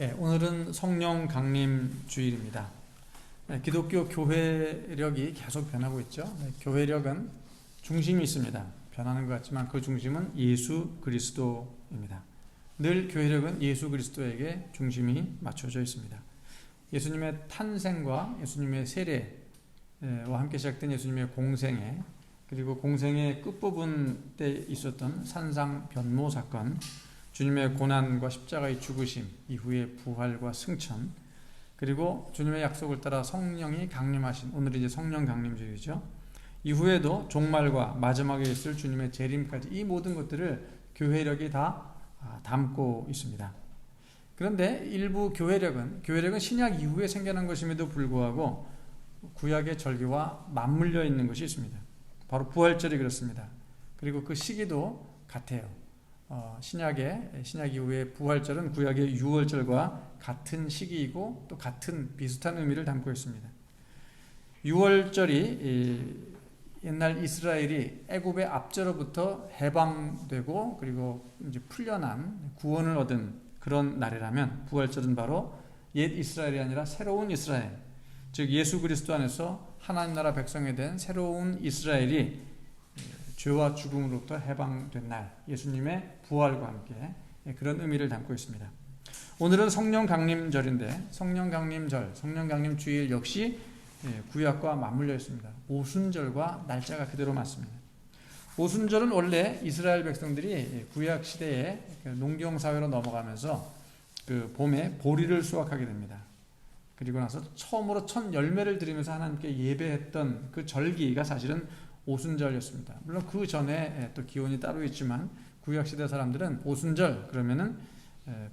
예, 오늘은 성령 강림 주일입니다. 네, 기독교 교회력이 계속 변하고 있죠. 네, 교회력은 중심이 있습니다. 변하는 것 같지만 그 중심은 예수 그리스도입니다. 늘 교회력은 예수 그리스도에게 중심이 맞춰져 있습니다. 예수님의 탄생과 예수님의 세례와 함께 시작된 예수님의 공생애 그리고 공생의 끝부분 때 있었던 산상 변모 사건 주님의 고난과 십자가의 죽으심 이후의 부활과 승천 그리고 주님의 약속을 따라 성령이 강림하신 오늘 이제 성령 강림주의죠. 이후에도 종말과 마지막에 있을 주님의 재림까지 이 모든 것들을 교회력이 다 아, 담고 있습니다. 그런데 일부 교회력은 교회력은 신약 이후에 생겨난 것임에도 불구하고 구약의 절기와 맞물려 있는 것이 있습니다. 바로 부활절이 그렇습니다. 그리고 그 시기도 같아요. 어, 신약의 신약 이후의 부활절은 구약의 유월절과 같은 시기이고 또 같은 비슷한 의미를 담고 있습니다. 유월절이 옛날 이스라엘이 애굽의 압제로부터 해방되고 그리고 이제 풀려난 구원을 얻은 그런 날이라면 부활절은 바로 옛 이스라엘이 아니라 새로운 이스라엘 즉 예수 그리스도 안에서 하나님 나라 백성이 된 새로운 이스라엘이 죄와 죽음으로부터 해방된 날, 예수님의 부활과 함께 그런 의미를 담고 있습니다. 오늘은 성령 강림절인데 성령 강림절, 성령 강림 주일 역시 예, 구약과 맞물려 있습니다. 오순절과 날짜가 그대로 맞습니다. 오순절은 원래 이스라엘 백성들이 구약 시대에 그 농경 사회로 넘어가면서 그 봄에 보리를 수확하게 됩니다. 그리고 나서 처음으로 첫 열매를 드리면서 하나님께 예배했던 그 절기가 사실은 오순절이었습니다. 물론 그 전에 또 기원이 따로 있지만 구약시대 사람들은 오순절 그러면은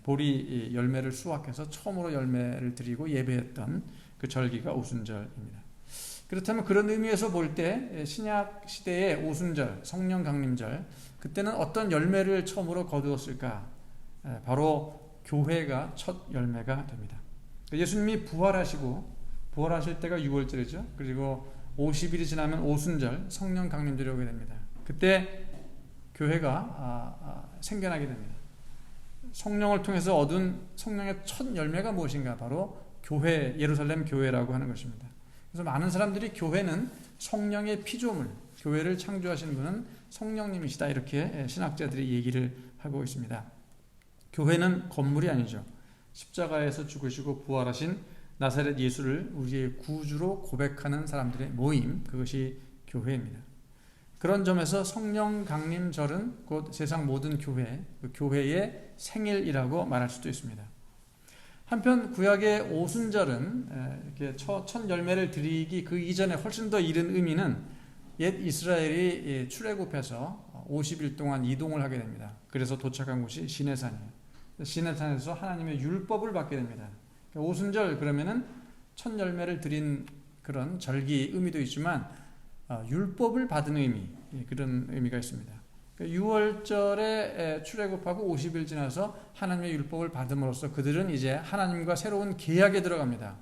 보리 열매를 수확해서 처음으로 열매를 드리고 예배했던 그 절기가 오순절입니다. 그렇다면 그런 의미에서 볼 때 신약 시대의 오순절, 성령 강림절 그때는 어떤 열매를 처음으로 거두었을까? 바로 교회가 첫 열매가 됩니다. 예수님이 부활하시고 부활하실 때가 6월절이죠. 그리고 50일이 지나면 오순절 성령 강림절이 오게 됩니다. 그때 교회가 아, 아, 생겨나게 됩니다. 성령을 통해서 얻은 성령의 첫 열매가 무엇인가? 바로 교회, 예루살렘 교회라고 하는 것입니다. 그래서 많은 사람들이 교회는 성령의 피조물, 교회를 창조하신 분은 성령님이시다. 이렇게 신학자들이 얘기를 하고 있습니다. 교회는 건물이 아니죠. 십자가에서 죽으시고 부활하신 나사렛 예수를 우리의 구주로 고백하는 사람들의 모임, 그것이 교회입니다. 그런 점에서 성령 강림절은 곧 세상 모든 교회, 그 교회의 생일이라고 말할 수도 있습니다. 한편 구약의 오순절은 이렇게 첫, 열매를 드리기 그 이전에 훨씬 더 이른 의미는 옛 이스라엘이 출애굽해서 50일 동안 이동을 하게 됩니다. 그래서 도착한 곳이 시내산이에요. 시내산에서 하나님의 율법을 받게 됩니다. 오순절 그러면은 첫 열매를 드린 그런 절기 의미도 있지만 어, 율법을 받은 의미 예, 그런 의미가 있습니다. 6월절에 그러니까 출애굽하고 50일 지나서 하나님의 율법을 받음으로써 그들은 이제 하나님과 새로운 계약에 들어갑니다.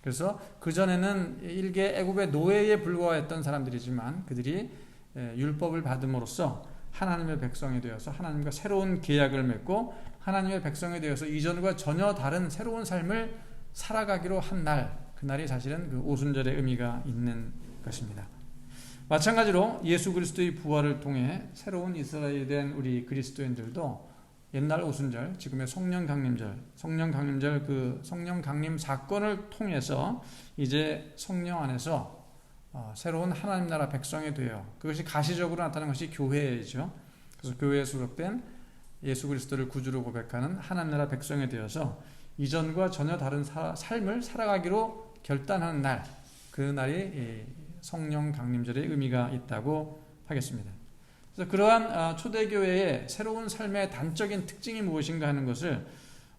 그래서 그 전에는 일개 애굽의 노예에 불과했던 사람들이지만 그들이 율법을 받음으로써 하나님의 백성이 되어서 하나님과 새로운 계약을 맺고 하나님의 백성이 되어서 이전과 전혀 다른 새로운 삶을 살아가기로 한 날, 그날이 사실은 그 오순절의 의미가 있는 것입니다. 마찬가지로 예수 그리스도의 부활을 통해 새로운 이스라엘이 된 우리 그리스도인들도 옛날 오순절, 지금의 성령 강림절, 성령 강림절 그 성령 강림 사건을 통해서 이제 성령 안에서 어, 새로운 하나님 나라 백성이 되어 그것이 가시적으로 나타나는 것이 교회이죠. 그래서 교회에 소속된 예수 그리스도를 구주로 고백하는 하나님 나라 백성이 되어서 이전과 전혀 다른 사, 삶을 살아가기로 결단하는 날, 그 날이 성령 강림절의 의미가 있다고 하겠습니다. 그래서 그러한 아, 초대교회의 새로운 삶의 단적인 특징이 무엇인가 하는 것을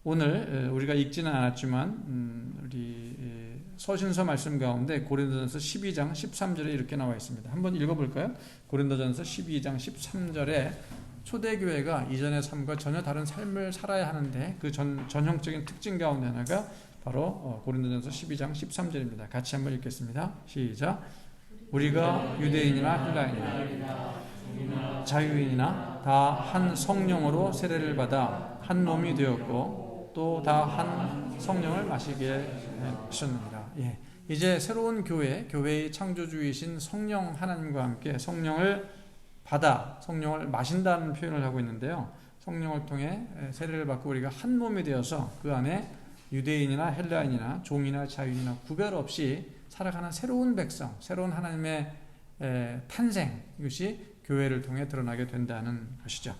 오늘 우리가 읽지는 않았지만 음, 우리 서신서 말씀 가운데 고린도전서 12장 13절에 이렇게 나와 있습니다. 한번 읽어볼까요? 고린도전서 12장 13절에 초대교회가 이전의 삶과 전혀 다른 삶을 살아야 하는데 그 전, 전형적인 특징 가운데 하나가 바로 어, 고린도전서 12장 13절입니다. 같이 한번 읽겠습니다. 시작. 우리가 유대인이나 헬라인이나 자유인이나 다 한 성령으로 세례를 받아 한 몸이 되었고 또 다 한 성령을 마시게 하셨느니라. 예. 이제 새로운 교회, 교회의 창조주이신 성령 하나님과 함께 성령을 받아 성령을 마신다는 표현을 하고 있는데요. 성령을 통해 세례를 받고 우리가 한 몸이 되어서 그 안에 유대인이나 헬라인이나 종이나 자유인이나 구별 없이 살아가는 새로운 백성, 새로운 하나님의 탄생 이것이 교회를 통해 드러나게 된다는 것이죠.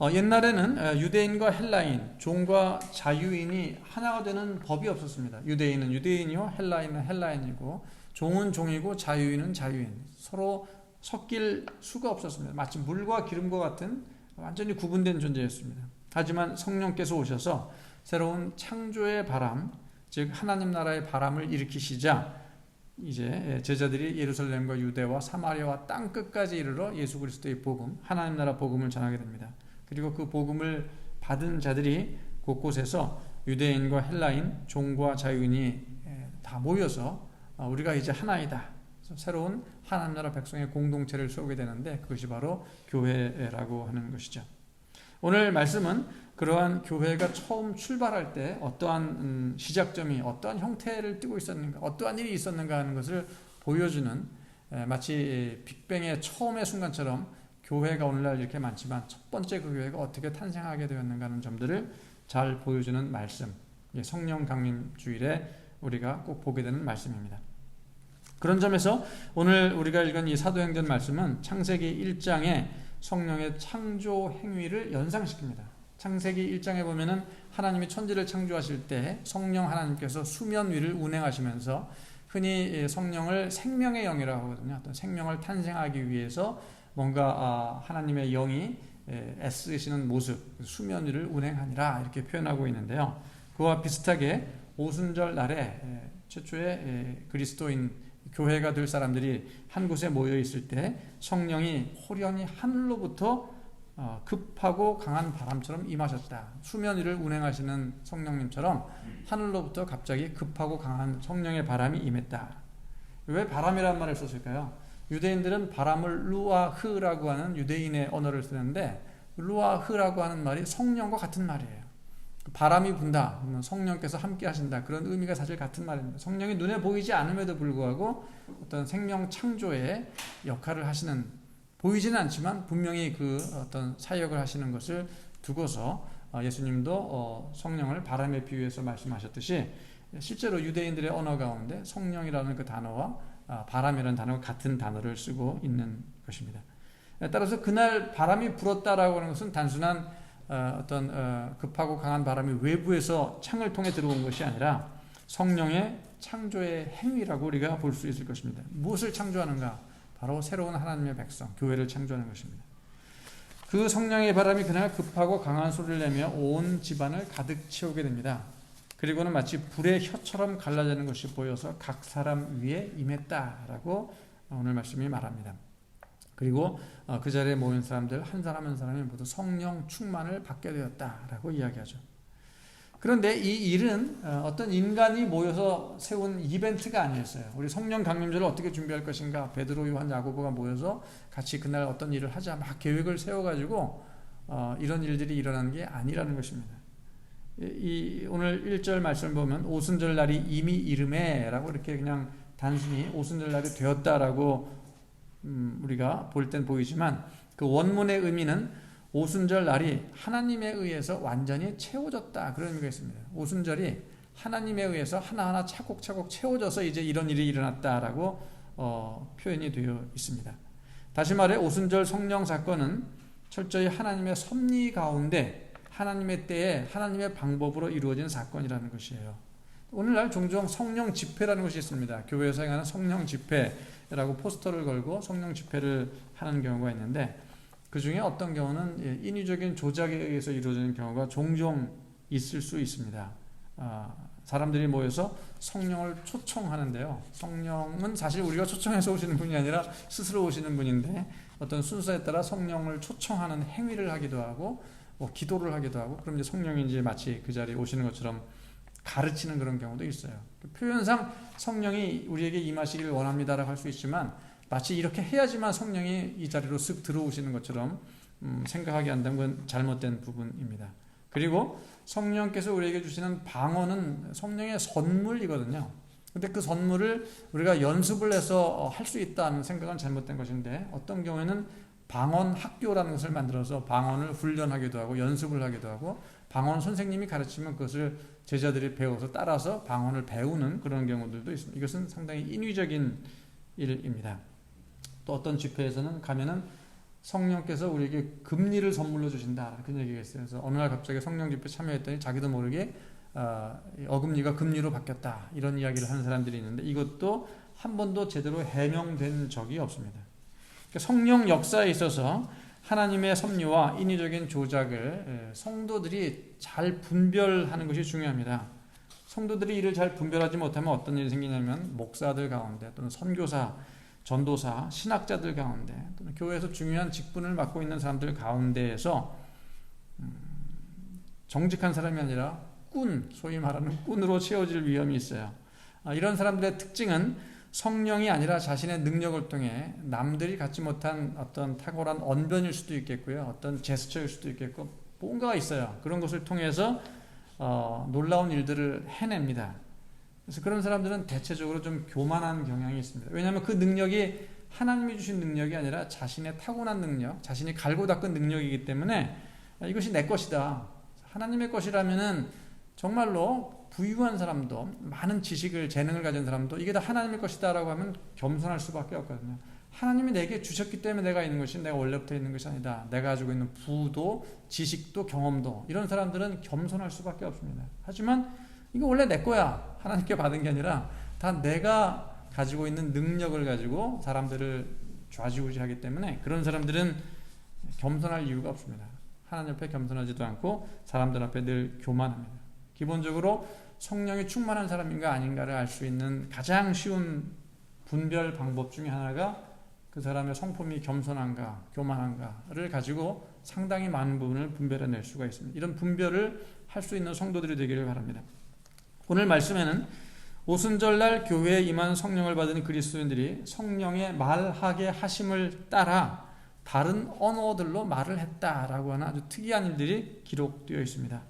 어, 옛날에는 유대인과 헬라인, 종과 자유인이 하나가 되는 법이 없었습니다. 유대인은 유대인이요, 헬라인은 헬라인이고, 종은 종이고 자유인은 자유인. 서로 섞일 수가 없었습니다. 마치 물과 기름과 같은 완전히 구분된 존재였습니다. 하지만 성령께서 오셔서 새로운 창조의 바람, 즉 하나님 나라의 바람을 일으키시자 이제 제자들이 예루살렘과 유대와 사마리아와 땅 끝까지 이르러 예수 그리스도의 복음, 하나님 나라 복음을 전하게 됩니다. 그리고 그 복음을 받은 자들이 곳곳에서 유대인과 헬라인, 종과 자유인이 다 모여서 어, 우리가 이제 하나이다. 새로운 하나님 나라 백성의 공동체를 세우게 되는데 그것이 바로 교회라고 하는 것이죠. 오늘 말씀은 그러한 교회가 처음 출발할 때 어떠한 음, 시작점이 어떠한 형태를 띠고 있었는가, 어떠한 일이 있었는가 하는 것을 보여주는 마치 빅뱅의 처음의 순간처럼 교회가 오늘날 이렇게 많지만 첫 번째 그 교회가 어떻게 탄생하게 되었는가 하는 점들을 잘 보여주는 말씀. 성령 강림 주일에 우리가 꼭 보게 되는 말씀입니다. 그런 점에서 오늘 우리가 읽은 이 사도행전 말씀은 창세기 1장의 성령의 창조 행위를 연상시킵니다. 창세기 1장에 보면은 하나님이 천지를 창조하실 때 성령 하나님께서 수면 위를 운행하시면서 흔히 성령을 생명의 영이라고 하거든요. 어떤 생명을 탄생하기 위해서 뭔가 아, 하나님의 영이 애쓰시는 모습, 수면 위를 운행하니라 이렇게 표현하고 있는데요. 그와 비슷하게 오순절 날에 최초의 그리스도인 교회가 될 사람들이 한 곳에 모여 있을 때 성령이 호련히 하늘로부터 어, 급하고 강한 바람처럼 임하셨다. 수면 위를 운행하시는 성령님처럼 하늘로부터 갑자기 급하고 강한 성령의 바람이 임했다. 왜 바람이라는 말을 썼을까요? 유대인들은 바람을 루아흐라고 하는 유대인의 언어를 쓰는데 루아흐라고 하는 말이 성령과 같은 말이에요. 바람이 분다. 성령께서 함께 하신다. 그런 의미가 사실 같은 말입니다. 성령이 눈에 보이지 않음에도 불구하고 어떤 생명 창조의 역할을 하시는 보이지는 않지만 분명히 그 어떤 사역을 하시는 것을 두고서 어, 예수님도 어, 성령을 바람에 비유해서 말씀하셨듯이 실제로 유대인들의 언어 가운데 성령이라는 그 단어와 아, 바람이라는 단어가 같은 단어를 쓰고 있는 것입니다. 따라서 그날 바람이 불었다라고 하는 것은 단순한 어, 어떤 어, 급하고 강한 바람이 외부에서 창을 통해 들어온 것이 아니라 성령의 창조의 행위라고 우리가 볼 수 있을 것입니다. 무엇을 창조하는가? 바로 새로운 하나님의 백성, 교회를 창조하는 것입니다. 그 성령의 바람이 그날 급하고 강한 소리를 내며 온 집안을 가득 채우게 됩니다. 그리고는 마치 불의 혀처럼 갈라지는 것이 보여서 각 사람 위에 임했다라고 오늘 말씀이 말합니다. 그리고 어, 그 자리에 모인 사람들 한 사람 한 사람이 모두 성령 충만을 받게 되었다라고 이야기하죠. 그런데 이 일은 어, 어떤 인간이 모여서 세운 이벤트가 아니었어요. 우리 성령 강림절을 어떻게 준비할 것인가? 베드로, 요한, 야고보가 모여서 같이 그날 어떤 일을 하자 막 계획을 세워가지고 어, 이런 일들이 일어나는 게 아니라는 것입니다. 이 오늘 1절 말씀을 보면 오순절 날이 이미 이름에라고 이렇게 그냥 단순히 오순절 날이 되었다라고 음, 우리가 볼 땐 보이지만 그 원문의 의미는 오순절 날이 하나님에 의해서 완전히 채워졌다 그런 의미가 있습니다. 오순절이 하나님에 의해서 하나하나 차곡차곡 채워져서 이제 이런 일이 일어났다라고 어, 표현이 되어 있습니다. 다시 말해 오순절 성령 사건은 철저히 하나님의 섭리 가운데 하나님의 때에 하나님의 방법으로 이루어진 사건이라는 것이에요. 오늘날 종종 성령 집회라는 것이 있습니다. 교회에서 행하는 성령 집회 라고 포스터를 걸고 성령 집회를 하는 경우가 있는데 그 중에 어떤 경우는 예, 인위적인 조작에 의해서 이루어지는 경우가 종종 있을 수 있습니다. 아, 사람들이 모여서 성령을 초청하는데요. 성령은 사실 우리가 초청해서 오시는 분이 아니라 스스로 오시는 분인데 어떤 순서에 따라 성령을 초청하는 행위를 하기도 하고 뭐 기도를 하기도 하고 그럼 이제 성령이 이제 마치 그 자리에 오시는 것처럼 가르치는 그런 경우도 있어요. 표현상 성령이 우리에게 임하시기를 원합니다라고 할 수 있지만 마치 이렇게 해야지만 성령이 이 자리로 쓱 들어오시는 것처럼 음, 생각하게 한다는 건 잘못된 부분입니다. 그리고 성령께서 우리에게 주시는 방언은 성령의 선물이거든요. 근데 그 선물을 우리가 연습을 해서 할 수 있다는 생각은 잘못된 것인데 어떤 경우에는 방언 학교라는 것을 만들어서 방언을 훈련하기도 하고 연습을 하기도 하고 방언 선생님이 가르치면 그것을 제자들이 배워서 따라서 방언을 배우는 그런 경우들도 있습니다. 이것은 상당히 인위적인 일입니다. 또 어떤 집회에서는 가면은 성령께서 우리에게 금리를 선물로 주신다 그런 얘기가 있어요. 그래서 어느 날 갑자기 성령 집회 참여했더니 자기도 모르게 어, 어금니가 금리로 바뀌었다 이런 이야기를 하는 사람들이 있는데 이것도 한 번도 제대로 해명된 적이 없습니다. 그러니까 성령 역사에 있어서 하나님의 섭리와 인위적인 조작을 성도들이 잘 분별하는 것이 중요합니다. 성도들이 이를 잘 분별하지 못하면 어떤 일이 생기냐면 목사들 가운데 또는 선교사 전도사, 신학자들 가운데 또는 교회에서 중요한 직분을 맡고 있는 사람들 가운데에서 음, 정직한 사람이 아니라 꾼, 소위 말하는 꾼으로 채워질 위험이 있어요. 아, 이런 사람들의 특징은 성령이 아니라 자신의 능력을 통해 남들이 갖지 못한 어떤 탁월한 언변일 수도 있겠고요. 어떤 제스처일 수도 있겠고 뭔가가 있어요. 그런 것을 통해서 어, 놀라운 일들을 해냅니다. 그래서 그런 사람들은 대체적으로 좀 교만한 경향이 있습니다. 왜냐하면 그 능력이 하나님이 주신 능력이 아니라 자신의 타고난 능력, 자신이 갈고 닦은 능력이기 때문에 이것이 내 것이다. 하나님의 것이라면은 정말로 부유한 사람도 많은 지식을 재능을 가진 사람도 이게 다 하나님의 것이다라고 하면 겸손할 수밖에 없거든요. 하나님이 내게 주셨기 때문에 내가 있는 것이 내가 원래부터 있는 것이 아니다. 내가 가지고 있는 부도 지식도 경험도 이런 사람들은 겸손할 수밖에 없습니다. 하지만 이거 원래 내 거야. 하나님께 받은 게 아니라 다 내가 가지고 있는 능력을 가지고 사람들을 좌지우지하기 때문에 그런 사람들은 겸손할 이유가 없습니다. 하나님 앞에 겸손하지도 않고 사람들 앞에 늘 교만합니다. 기본적으로 성령이 충만한 사람인가 아닌가를 알 수 있는 가장 쉬운 분별 방법 중에 하나가 그 사람의 성품이 겸손한가, 교만한가를 가지고 상당히 많은 부분을 분별해낼 수가 있습니다. 이런 분별을 할 수 있는 성도들이 되기를 바랍니다. 오늘 말씀에는 오순절날 교회에 임한 성령을 받은 그리스도인들이 성령의 말하게 하심을 따라 다른 언어들로 말을 했다라고 하는 아주 특이한 일들이 기록되어 있습니다.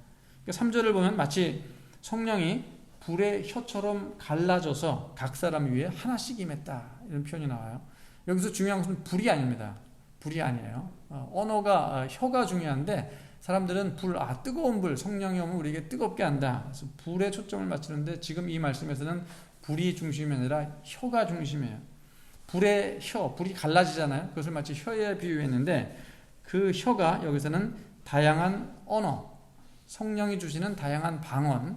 3절을 그러니까 보면 마치 성령이 불의 혀처럼 갈라져서 각 사람 위에 하나씩 임했다 이런 표현이 나와요. 여기서 중요한 것은 불이 아닙니다. 불이 아니에요. 어, 언어가 어, 혀가 중요한데 사람들은 불, 아, 뜨거운 불, 성령이 오면 우리에게 뜨겁게 한다. 그래서 불에 초점을 맞추는데 지금 이 말씀에서는 불이 중심이 아니라 혀가 중심이에요. 불의 혀, 불이 갈라지잖아요. 그것을 마치 혀에 비유했는데 그 혀가 여기서는 다양한 언어, 성령이 주시는 다양한 방언,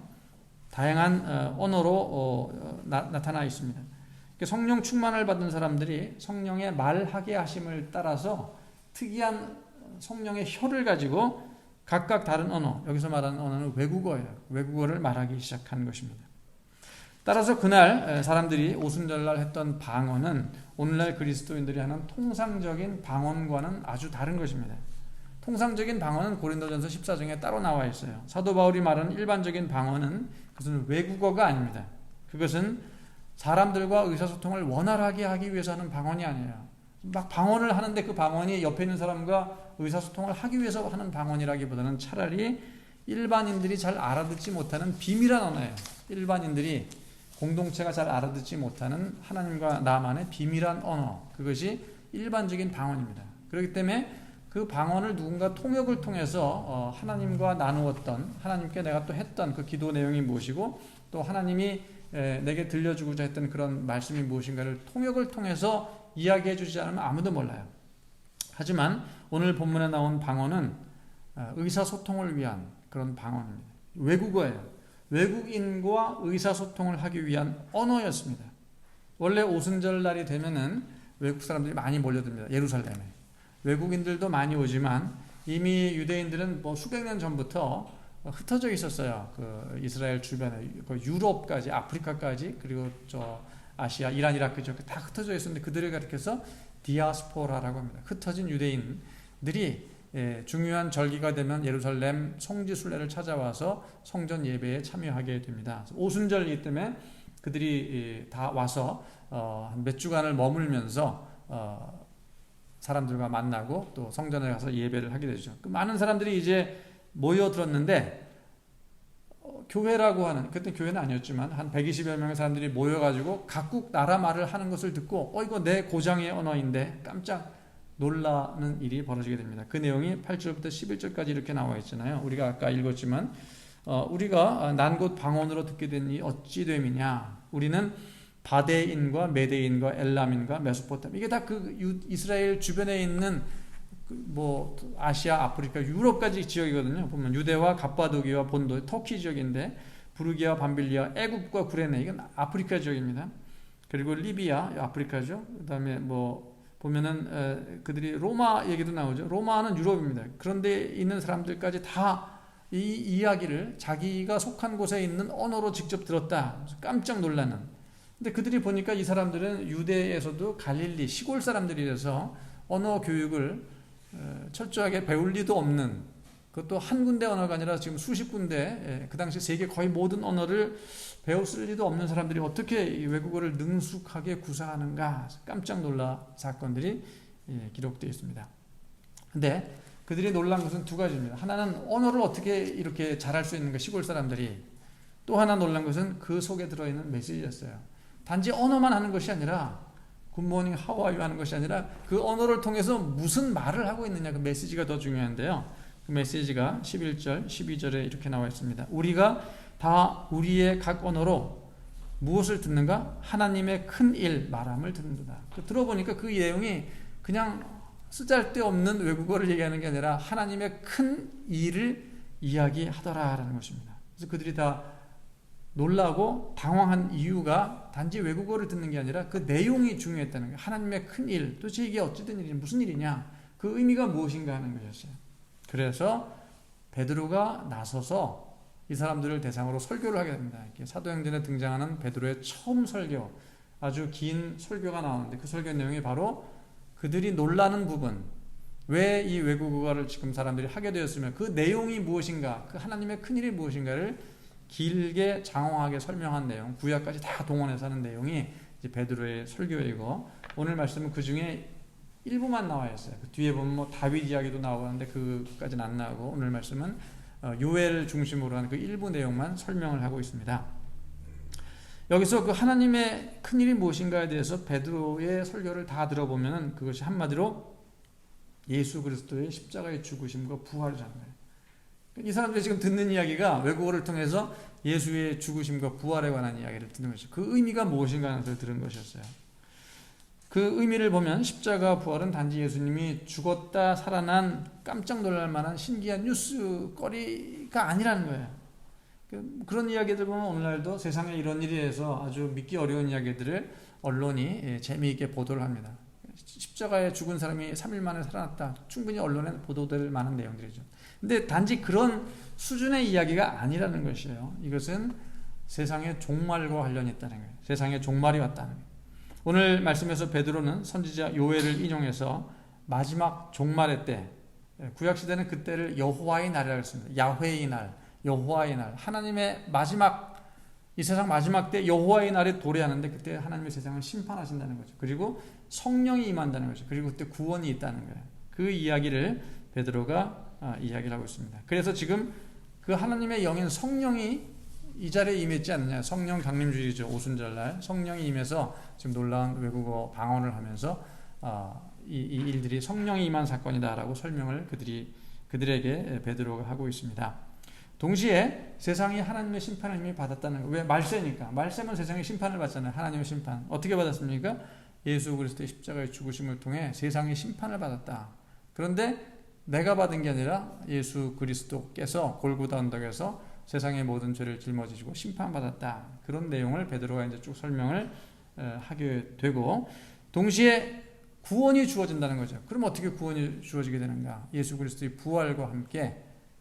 다양한 어, 언어로 어, 나, 타나 있습니다. 성령 충만을 받은 사람들이 성령의 말하게 하심을 따라서 특이한 성령의 혀를 가지고 각각 다른 언어, 여기서 말하는 언어는 외국어예요. 외국어를 말하기 시작한 것입니다. 따라서 그날 사람들이 오순절날 했던 방언은 오늘날 그리스도인들이 하는 통상적인 방언과는 아주 다른 것입니다. 통상적인 방언은 고린도전서 14장에 따로 나와 있어요. 사도 바울이 말하는 일반적인 방언은 그것은 외국어가 아닙니다. 그것은 사람들과 의사소통을 원활하게 하기 위해서 하는 방언이 아니에요. 막 방언을 하는데 그 방언이 옆에 있는 사람과 의사소통을 하기 위해서 하는 방언이라기보다는 차라리 일반인들이 잘 알아듣지 못하는 비밀한 언어예요. 일반인들이 공동체가 잘 알아듣지 못하는 하나님과 나만의 비밀한 언어. 그것이 일반적인 방언입니다. 그렇기 때문에 그 방언을 누군가 통역을 통해서 어, 하나님과 나누었던 하나님께 내가 또 했던 그 기도 내용이 무엇이고 또 하나님이 내게 들려주고자 했던 그런 말씀이 무엇인가를 통역을 통해서 이야기해 주지 않으면 아무도 몰라요. 하지만 오늘 본문에 나온 방언은 어, 의사소통을 위한 그런 방언입니다. 외국어예요. 외국인과 의사소통을 하기 위한 언어였습니다. 원래 오순절 날이 되면은 외국 사람들이 많이 몰려듭니다. 예루살렘에. 외국인들도 많이 오지만 이미 유대인들은 뭐 수백 년 전부터 흩어져 있었어요. 그 이스라엘 주변에 그 유럽까지 아프리카까지 그리고 저 아시아, 이란, 이라크 지역 다 흩어져 있었는데 그들을 가리켜서 디아스포라라고 합니다. 흩어진 유대인들이 예, 중요한 절기가 되면 예루살렘 성지 순례를 찾아와서 성전 예배에 참여하게 됩니다. 오순절이기 때문에 그들이 예, 다 와서 어, 몇 주간을 머물면서 어, 사람들과 만나고 또 성전에 가서 예배를 하게 되죠. 그 많은 사람들이 이제 모여들었는데 어, 교회라고 하는 그때 교회는 아니었지만 한 120여 명의 사람들이 모여가지고 각국 나라 말을 하는 것을 듣고 어 이거 내 고장의 언어인데 깜짝 놀라는 일이 벌어지게 됩니다. 그 내용이 8절부터 11절까지 이렇게 나와 있잖아요. 우리가 아까 읽었지만 어, 우리가 난곳 방언으로 듣게 되니 어찌 됨이냐 우리는 바데인과 메데인과 엘람인과 메소포타미 이게 다 그 이스라엘 주변에 있는 그뭐 아시아, 아프리카, 유럽까지 지역이거든요. 보면 유대와 갑바도기와 본도, 터키 지역인데 부르기아, 밤빌리아, 애굽과 구레네 이건 아프리카 지역입니다. 그리고 리비아 아프리카죠. 그다음에 뭐 보면은 에, 그들이 로마 얘기도 나오죠. 로마는 유럽입니다. 그런데 있는 사람들까지 다 이 이야기를 자기가 속한 곳에 있는 언어로 직접 들었다. 깜짝 놀라는. 근데 그들이 보니까 이 사람들은 유대에서도 갈릴리 시골 사람들이라서 언어 교육을 철저하게 배울 리도 없는 그것도 한 군데 언어가 아니라 지금 수십 군데 그 당시 세계 거의 모든 언어를 배웠을 리도 없는 사람들이 어떻게 외국어를 능숙하게 구사하는가 깜짝 놀라 사건들이 기록되어 있습니다. 근데 그들이 놀란 것은 두 가지입니다. 하나는 언어를 어떻게 이렇게 잘할 수 있는가 시골 사람들이 또 하나 놀란 것은 그 속에 들어있는 메시지였어요. 단지 언어만 하는 것이 아니라 굿모닝 하와이유 하는 것이 아니라 그 언어를 통해서 무슨 말을 하고 있느냐 그 메시지가 더 중요한데요. 그 메시지가 11절, 12절에 이렇게 나와 있습니다. 우리가 다 우리의 각 언어로 무엇을 듣는가? 하나님의 큰 일, 말함을 듣는다. 그 들어보니까 그 내용이 그냥 쓰잘데없는 외국어를 얘기하는 게 아니라 하나님의 큰 일을 이야기하더라라는 것입니다. 그래서 그들이 다 놀라고 당황한 이유가 단지 외국어를 듣는 게 아니라 그 내용이 중요했다는 거예요. 하나님의 큰 일, 도대체 이게 어찌된 일이 무슨 일이냐? 그 의미가 무엇인가 하는 것이었어요. 그래서 베드로가 나서서 이 사람들을 대상으로 설교를 하게 됩니다. 사도행전에 등장하는 베드로의 처음 설교, 아주 긴 설교가 나오는데 그 설교 내용이 바로 그들이 놀라는 부분, 왜 이 외국어를 지금 사람들이 하게 되었으면 그 내용이 무엇인가, 그 하나님의 큰 일이 무엇인가를 길게 장황하게 설명한 내용, 구약까지 다 동원해서 하는 내용이 이제 베드로의 설교이고 오늘 말씀은 그 중에 일부만 나와 있어요. 그 뒤에 보면 뭐 다윗 이야기도 나오는데 그까지는 안 나오고 오늘 말씀은 어, 요엘 중심으로 하는 그 일부 내용만 설명을 하고 있습니다. 여기서 그 하나님의 큰 일이 무엇인가에 대해서 베드로의 설교를 다 들어보면 그것이 한마디로 예수 그리스도의 십자가의 죽으심과 부활이라는 거예요. 이 사람들이 지금 듣는 이야기가 외국어를 통해서 예수의 죽으심과 부활에 관한 이야기를 듣는 것이죠. 그 의미가 무엇인가 하는 들은 것이었어요. 그 의미를 보면 십자가 부활은 단지 예수님이 죽었다 살아난 깜짝 놀랄 만한 신기한 뉴스거리가 아니라는 거예요. 그, 그런 이야기들 보면 오늘날도 세상에 이런 일에 대해서 아주 믿기 어려운 이야기들을 언론이 예, 재미있게 보도를 합니다. 십자가에 죽은 사람이 3일 만에 살아났다. 충분히 언론에 보도될 만한 내용들이죠. 근데 단지 그런 수준의 이야기가 아니라는 것이에요. 이것은 세상의 종말과 관련이 있다는 거예요. 세상의 종말이 왔다는 거예요. 오늘 말씀에서 베드로는 선지자 요엘을 인용해서 마지막 종말의 때 구약 시대는 그때를 여호와의 날이라고 했습니다. 야훼의 날, 여호와의 날, 하나님의 마지막 이 세상 마지막 때 여호와의 날에 도래하는데 그때 하나님의 세상을 심판하신다는 거죠. 그리고 성령이 임한다는 거죠. 그리고 그때 구원이 있다는 거예요. 그 이야기를 베드로가 아, 이야기를 하고 있습니다. 그래서 지금 그 하나님의 영인 성령이 이 자리에 임했지 않느냐. 성령 강림주일이죠. 오순절날 성령이 임해서 지금 놀라운 외국어 방언을 하면서 아, 이, 이 일들이 성령이 임한 사건이다라고 설명을 그들이 그들에게 베드로가 하고 있습니다. 동시에 세상이 하나님의 심판을 이미 받았다는 거. 왜 말세니까. 말세면 세상의 심판을 받잖아요. 하나님의 심판. 어떻게 받았습니까? 예수 그리스도의 십자가의 죽으심을 통해 세상의 심판을 받았다. 그런데 내가 받은 게 아니라 예수 그리스도께서 골고다 언덕에서 세상의 모든 죄를 짊어지시고 심판받았다. 그런 내용을 베드로가 이제 쭉 설명을 하게 되고 동시에 구원이 주어진다는 거죠. 그럼 어떻게 구원이 주어지게 되는가? 예수 그리스도의 부활과 함께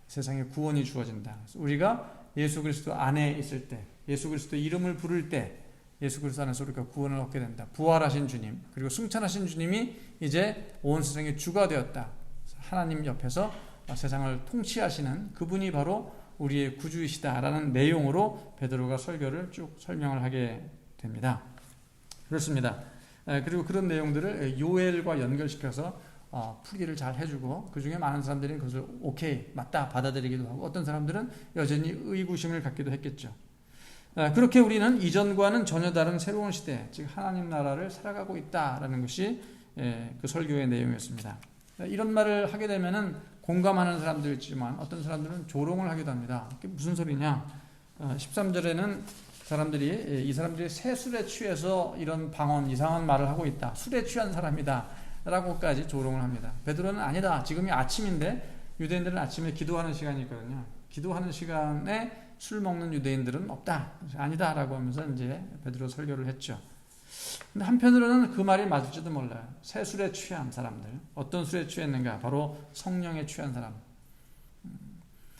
세상에 구원이 주어진다. 우리가 예수 그리스도 안에 있을 때, 예수 그리스도 이름을 부를 때, 예수 그리스도 안에서 우리가 구원을 얻게 된다. 부활하신 주님, 그리고 승천하신 주님이 이제 온 세상의 주가 되었다. 하나님 옆에서 세상을 통치하시는 그분이 바로 우리의 구주이시다라는 내용으로 베드로가 설교를 쭉 설명을 하게 됩니다. 그렇습니다. 그리고 그런 내용들을 요엘과 연결시켜서 어, 풀이를 잘 해주고 그 중에 많은 사람들이 그것을 오케이 맞다 받아들이기도 하고 어떤 사람들은 여전히 의구심을 갖기도 했겠죠. 아, 그렇게 우리는 이전과는 전혀 다른 새로운 시대, 즉 하나님 나라를 살아가고 있다라는 것이 예, 그 설교의 내용이었습니다. 이런 말을 하게 되면은 공감하는 사람도 있지만 어떤 사람들은 조롱을 하기도 합니다. 그게 무슨 소리냐? 13절에는 어, 사람들이 예, 이 사람들이 새 술에 취해서 이런 방언 이상한 말을 하고 있다. 술에 취한 사람이다. 라고까지 조롱을 합니다. 베드로는 아니다. 지금이 아침인데 유대인들은 아침에 기도하는 시간이 있거든요. 기도하는 시간에 술 먹는 유대인들은 없다. 아니다라고 하면서 이제 베드로 설교를 했죠. 근데 한편으로는 그 말이 맞을지도 몰라요. 새 술에 취한 사람들. 어떤 술에 취했는가? 바로 성령에 취한 사람.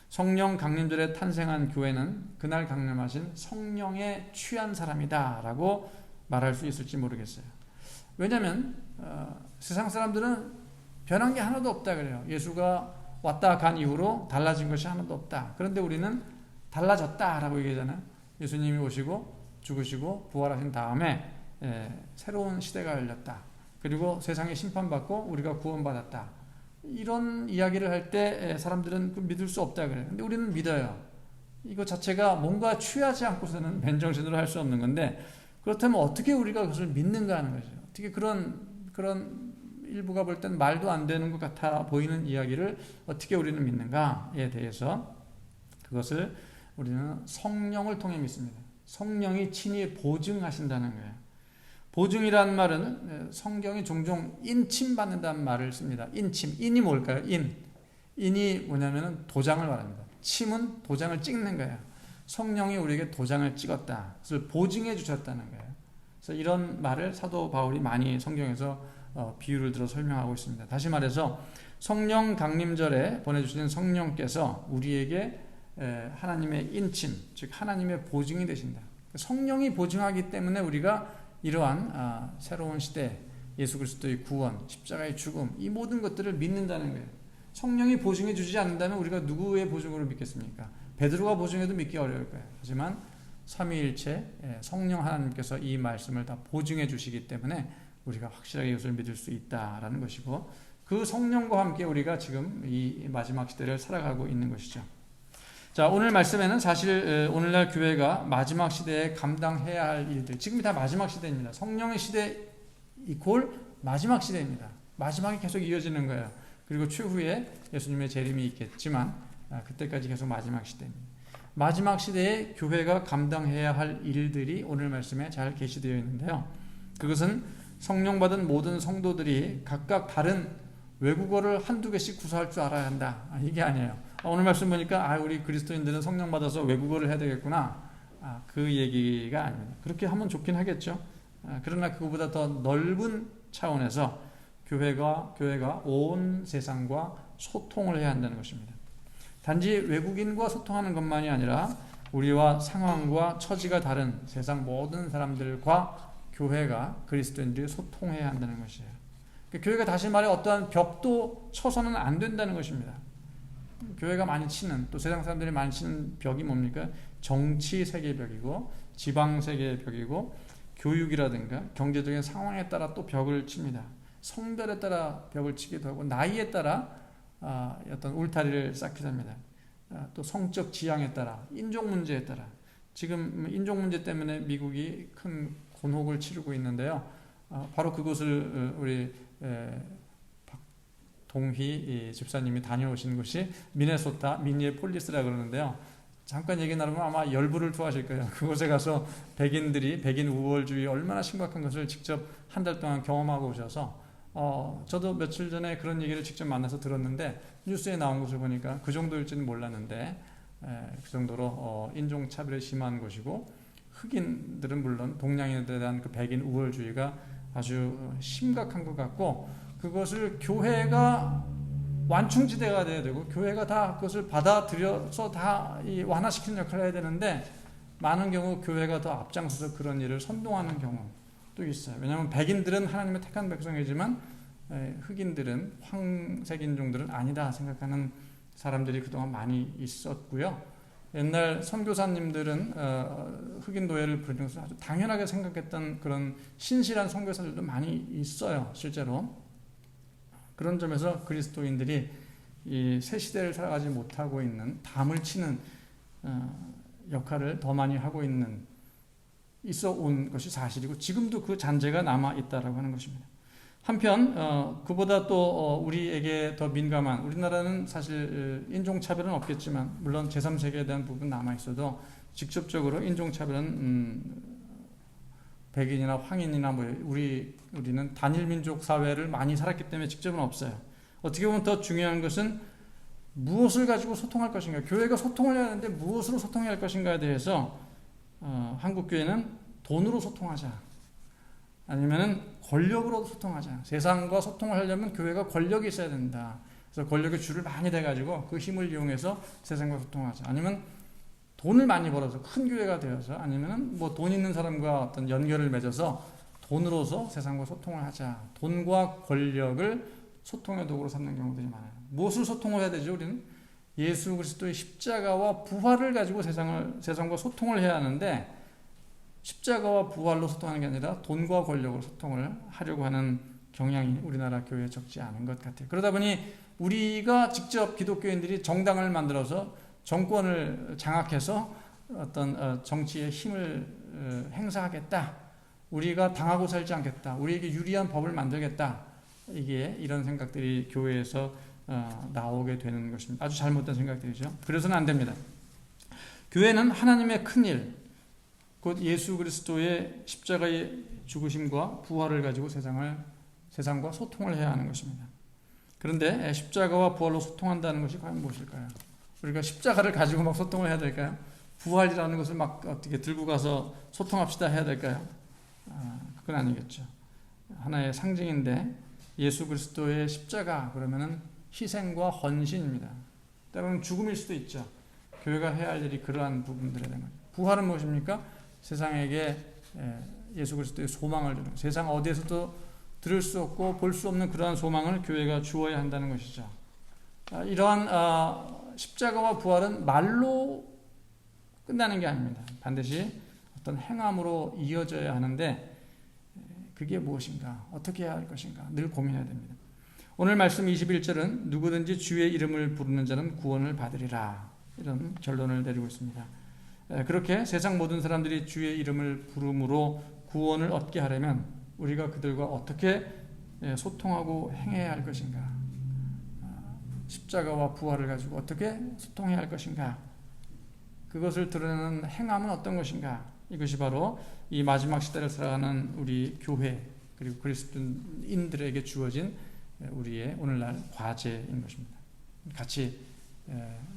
성령 강림절에 탄생한 교회는 그날 강림하신 성령에 취한 사람이다 라고 말할 수 있을지 모르겠어요. 왜냐하면 어, 세상 사람들은 변한 게 하나도 없다 그래요. 예수가 왔다 간 이후로 달라진 것이 하나도 없다. 그런데 우리는 달라졌다라고 얘기하잖아요. 예수님이 오시고 죽으시고 부활하신 다음에 예, 새로운 시대가 열렸다. 그리고 세상에 심판받고 우리가 구원받았다. 이런 이야기를 할때 예, 사람들은 그 믿을 수 없다 그래요. 근데 우리는 믿어요. 이거 자체가 뭔가 취하지 않고서는 맨정신으로 할 수 없는 건데 그렇다면 어떻게 우리가 그것을 믿는가 하는 거죠. 어떻게 그런 그런 일부가 볼 땐 말도 안 되는 것 같아 보이는 이야기를 어떻게 우리는 믿는가에 대해서 그것을 우리는 성령을 통해 믿습니다. 성령이 친히 보증하신다는 거예요. 보증이라는 말은 성경이 종종 인침받는다는 말을 씁니다. 인침. 인이 뭘까요? 인. 인이 뭐냐면 도장을 말합니다. 침은 도장을 찍는 거예요. 성령이 우리에게 도장을 찍었다. 그래서 보증해 주셨다는 거예요. 그래서 이런 말을 사도 바울이 많이 성경에서 어, 비유를 들어 설명하고 있습니다. 다시 말해서 성령 강림절에 보내주신 성령께서 우리에게 하나님의 인침, 즉 하나님의 보증이 되신다. 성령이 보증하기 때문에 우리가 이러한 아, 새로운 시대, 예수 그리스도의 구원, 십자가의 죽음, 이 모든 것들을 믿는다는 거예요. 성령이 보증해 주지 않는다면 우리가 누구의 보증으로 믿겠습니까? 베드로가 보증해도 믿기 어려울 거예요. 하지만 삼위일체 성령 하나님께서 이 말씀을 다 보증해 주시기 때문에 우리가 확실하게 이것을 믿을 수 있다라는 것이고 그 성령과 함께 우리가 지금 이 마지막 시대를 살아가고 있는 것이죠. 자, 오늘 말씀에는 사실 오늘날 교회가 마지막 시대에 감당해야 할 일들, 지금이 다 마지막 시대입니다. 성령의 시대 이콜 마지막 시대입니다. 마지막이 계속 이어지는 거예요. 그리고 추후에 예수님의 재림이 있겠지만 아, 그때까지 계속 마지막 시대입니다. 마지막 시대에 교회가 감당해야 할 일들이 오늘 말씀에 잘 게시되어 있는데요. 그것은 성령 받은 모든 성도들이 각각 다른 외국어를 한두 개씩 구사할 줄 알아야 한다. 아, 이게 아니에요. 아, 오늘 말씀 보니까 아 우리 그리스도인들은 성령 받아서 외국어를 해야 되겠구나. 아, 그 얘기가 아닙니다. 그렇게 하면 좋긴 하겠죠. 아, 그러나 그거보다 더 넓은 차원에서 교회가 교회가 온 세상과 소통을 해야 한다는 것입니다. 단지 외국인과 소통하는 것만이 아니라 우리와 상황과 처지가 다른 세상 모든 사람들과 교회가 그리스도인들이 소통해야 한다는 것이에요. 그 교회가 다시 말해 어떠한 벽도 쳐서는 안 된다는 것입니다. 교회가 많이 치는 또 세상 사람들이 많이 치는 벽이 뭡니까? 정치 세계 벽이고 지방 세계 벽이고 교육이라든가 경제적인 상황에 따라 또 벽을 칩니다. 성별에 따라 벽을 치기도 하고 나이에 따라 아, 어떤 울타리를 쌓기도 합니다. 아, 또 성적 지향에 따라 인종 문제에 따라 지금 인종 문제 때문에 미국이 큰 곤혹을 치르고 있는데요. 아, 바로 그것을 어, 우리 동희 집사님이 다녀오신 곳이 미네소타 미니애폴리스라 그러는데요. 잠깐 얘기 나누면 아마 열불을 토하실 거예요. 그곳에 가서 백인들이 백인 우월주의 얼마나 심각한 것을 직접 한 달 동안 경험하고 오셔서 어, 저도 며칠 전에 그런 얘기를 직접 만나서 들었는데 뉴스에 나온 것을 보니까 그 정도일지는 몰랐는데 에, 그 정도로 어, 인종 차별이 심한 곳이고 흑인들은 물론 동양인에 대한 그 백인 우월주의가 아주 심각한 것 같고 그것을 교회가 완충지대가 돼야 되고 교회가 다 그것을 받아들여서 다 완화시키는 역할을 해야 되는데 많은 경우 교회가 더 앞장서서 그런 일을 선동하는 경우도 있어요. 왜냐하면 백인들은 하나님의 택한 백성이지만 흑인들은 황색인 종들은 아니다 생각하는 사람들이 그동안 많이 있었고요. 옛날 선교사님들은 어, 흑인 노예를 것을 아주 당연하게 생각했던 그런 신실한 선교사들도 많이 있어요, 실제로. 그런 점에서 그리스도인들이 이 새 시대를 살아가지 못하고 있는 담을 치는 어, 역할을 더 많이 하고 있는 있어 온 것이 사실이고 지금도 그 잔재가 남아 있다라고 하는 것입니다. 한편 어, 그보다 또 어, 우리에게 더 민감한 우리나라는 사실 어, 인종 차별은 없겠지만 물론 제3세계에 대한 부분 남아 있어도 직접적으로 인종 차별은 음, 백인이나 황인이나 뭐 우리 우리는 단일 민족 사회를 많이 살았기 때문에 직접은 없어요. 어떻게 보면 더 중요한 것은 무엇을 가지고 소통할 것인가. 교회가 소통을 해야 하는데 무엇으로 소통해야 할 것인가에 대해서 어, 한국 교회는 돈으로 소통하자. 아니면은 권력으로 소통하자. 세상과 소통을 하려면 교회가 권력이 있어야 된다. 그래서 권력의 줄을 많이 대 가지고 그 힘을 이용해서 세상과 소통하자. 아니면 돈을 많이 벌어서 큰 교회가 되어서 아니면은 뭐돈 있는 사람과 어떤 연결을 맺어서 돈으로서 세상과 소통을 하자. 돈과 권력을 소통의 도구로 삼는 경우들이 많아요. 무엇을 소통을 해야 되죠? 우리는 예수 그리스도의 십자가와 부활을 가지고 세상을 세상과 소통을 해야 하는데 십자가와 부활로 소통하는 게 아니라 돈과 권력으로 소통을 하려고 하는 경향이 우리나라 교회에 적지 않은 것 같아요. 그러다 보니 우리가 직접 기독교인들이 정당을 만들어서 정권을 장악해서 어떤 어, 정치의 힘을 어, 행사하겠다. 우리가 당하고 살지 않겠다. 우리에게 유리한 법을 만들겠다. 이게 이런 생각들이 교회에서 어, 나오게 되는 것입니다. 아주 잘못된 생각들이죠. 그래서는 안 됩니다. 교회는 하나님의 큰 일, 곧 예수 그리스도의 십자가의 죽으심과 부활을 가지고 세상을 세상과 소통을 해야 하는 것입니다. 그런데 십자가와 부활로 소통한다는 것이 과연 무엇일까요? 우리가 십자가를 가지고 막 소통을 해야 될까요? 부활이라는 것을 막 어떻게 들고 가서 소통합시다 해야 될까요? 아, 그건 아니겠죠. 하나의 상징인데 예수 그리스도의 십자가 그러면은 희생과 헌신입니다. 때로는 죽음일 수도 있죠. 교회가 해야 할 일이 그러한 부분들에 대한 거죠. 부활은 무엇입니까? 세상에게 예수 그리스도의 소망을 주는 세상 어디에서도 들을 수 없고 볼 수 없는 그러한 소망을 교회가 주어야 한다는 것이죠. 아, 이러한 아, 십자가와 부활은 말로 끝나는 게 아닙니다. 반드시 어떤 행함으로 이어져야 하는데 그게 무엇인가? 어떻게 해야 할 것인가? 늘 고민해야 됩니다. 오늘 말씀 21절은 누구든지 주의 이름을 부르는 자는 구원을 받으리라. 이런 결론을 내리고 있습니다. 그렇게 세상 모든 사람들이 주의 이름을 부름으로 구원을 얻게 하려면 우리가 그들과 어떻게 소통하고 행해야 할 것인가? 아, 십자가와 부활을 가지고 어떻게 소통해야 할 것인가? 그것을 드러내는 행함은 어떤 것인가? 이것이 바로 이 마지막 시대를 살아가는 우리 교회 그리고 그리스도인들에게 주어진 우리의 오늘날 과제인 것입니다. 같이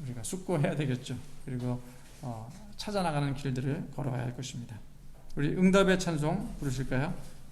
우리가 숙고해야 되겠죠. 그리고 어, 찾아나가는 길들을 걸어가야 할 것입니다. 우리 응답의 찬송 부르실까요?